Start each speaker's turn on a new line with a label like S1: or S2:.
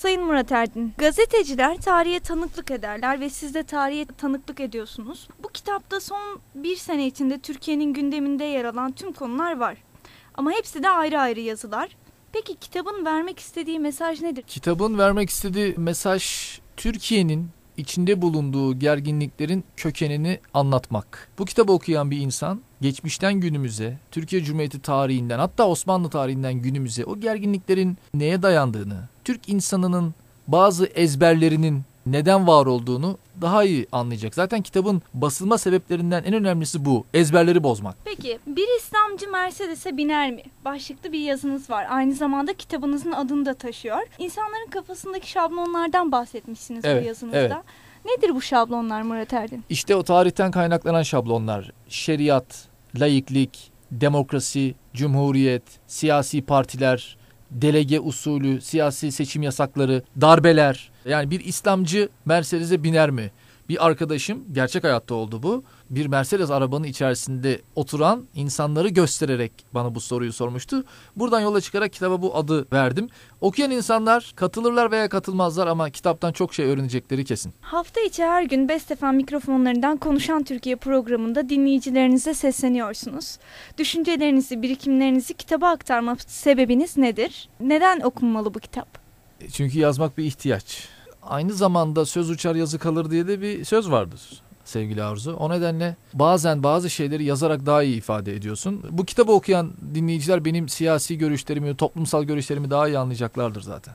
S1: Sayın Murat Erdin, gazeteciler tarihe tanıklık ederler ve siz de tarihe tanıklık ediyorsunuz. Bu kitapta son bir sene içinde Türkiye'nin gündeminde yer alan tüm konular var. Ama hepsi de ayrı ayrı yazılar. Peki kitabın vermek istediği mesaj nedir?
S2: Kitabın vermek istediği mesaj Türkiye'nin içinde bulunduğu gerginliklerin kökenini anlatmak. Bu kitabı okuyan bir insan geçmişten günümüze, Türkiye Cumhuriyeti tarihinden hatta Osmanlı tarihinden günümüze o gerginliklerin neye dayandığını, Türk insanının bazı ezberlerinin neden var olduğunu daha iyi anlayacak. Zaten kitabın basılma sebeplerinden en önemlisi bu. Ezberleri bozmak.
S1: Peki bir İslamcı Mercedes'e biner mi? Başlıklı bir yazınız var. Aynı zamanda kitabınızın adını da taşıyor. İnsanların kafasındaki şablonlardan bahsetmişsiniz
S2: Evet,
S1: bu yazınızda.
S2: evet.
S1: Nedir bu şablonlar Murat Erdin?
S2: İşte o tarihten kaynaklanan şablonlar. Şeriat, laiklik, demokrasi, cumhuriyet, siyasi partiler, delege usulü, siyasi seçim yasakları, darbeler. Yani bir İslamcı Mercedes'e biner mi? Bir arkadaşım, gerçek hayatta oldu bu. Bir Mercedes arabanın içerisinde oturan insanları göstererek bana bu soruyu sormuştu. Buradan yola çıkarak kitaba bu adı verdim. Okuyan insanlar katılırlar veya katılmazlar ama kitaptan çok şey öğrenecekleri kesin.
S1: Hafta içi her gün Best FM mikrofonlarından Konuşan Türkiye programında dinleyicilerinize sesleniyorsunuz. Düşüncelerinizi, birikimlerinizi kitaba aktarma sebebiniz nedir? Neden okunmalı bu kitap?
S2: Çünkü yazmak bir ihtiyaç. Aynı zamanda söz uçar yazı kalır diye de bir söz vardır sevgili Arzu. O nedenle bazen bazı şeyleri yazarak daha iyi ifade ediyorsun. Bu kitabı okuyan dinleyiciler benim siyasi görüşlerimi, toplumsal görüşlerimi daha iyi anlayacaklardır zaten.